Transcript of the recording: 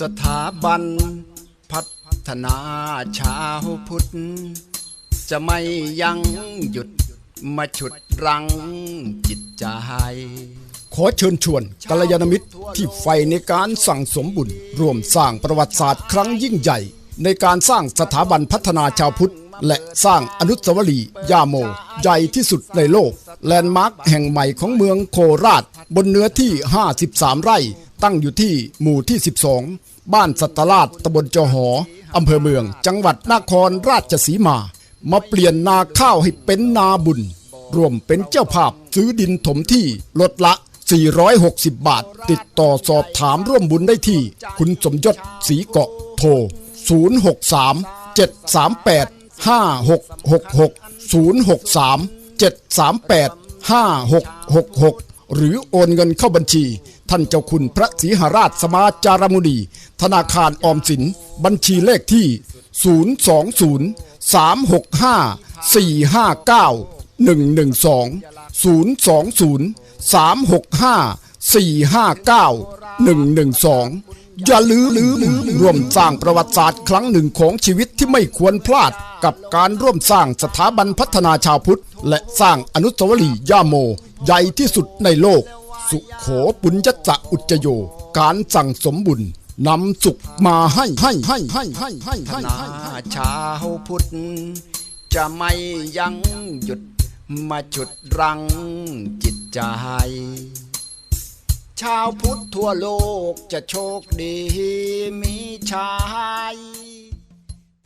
สถาบันพัฒนาชาวพุทธ จะไม่ยังหยุดมาฉุดรั้งจิตใจ ขอเชิญชวนกัลยาณมิตรที่ใฝ่ในการสั่งสมบุญร่วมสร้างประวัติศาสตร์ครั้งยิ่งใหญ่ ในการสร้างสถาบันพัฒนาชาวพุทธ และสร้างอนุสาวรีย์ย่าโม ใหญ่ที่สุดในโลก แลนด์มาร์คแห่งใหม่ของเมืองโคราช บนเนื้อที่ 53 ไร่ ตั้งอยู่ที่หมู่ที่ 12 บ้านสัตราชตำบลจอหออำเภอเมือง จังหวัดนครราชสีมา มาเปลี่ยนนาข้าวให้เป็นนาบุญร่วมเป็นเจ้าภาพซื้อดินถมที่ลดละ 460 บาท ติดต่อสอบถามร่วมบุญได้ที่ คุณสมยศศรีเกาะโทร 063 738 5666 063 738 5666 หรือโอนเงินเข้าบัญชี ท่านเจ้าคุณพระศรีหราชสมาจารมุนี ธนาคารออมสิน บัญชีเลขที่ 020 365 459 112 020 365 459 112 อย่าลืมร่วมสร้างประวัติศาสตร์ครั้งหนึ่งของชีวิตที่ไม่ควรพลาด กับการร่วมสร้างสถาบันพัฒนาชาวพุทธ และสร้างอนุสาวรีย์ย่าโม ใหญ่ที่สุดในโลก สุโขปุญญจะอุจโย การสั่งสมบุญนำสุขมาให้ให้ให้ให้ให้ให้พัฒให้นาชาวพุทธจะไม่ยั้งหยุดมาฉุดรังจิตใจ ชาวพุทธทั่วโลกจะโชคดีมีชัย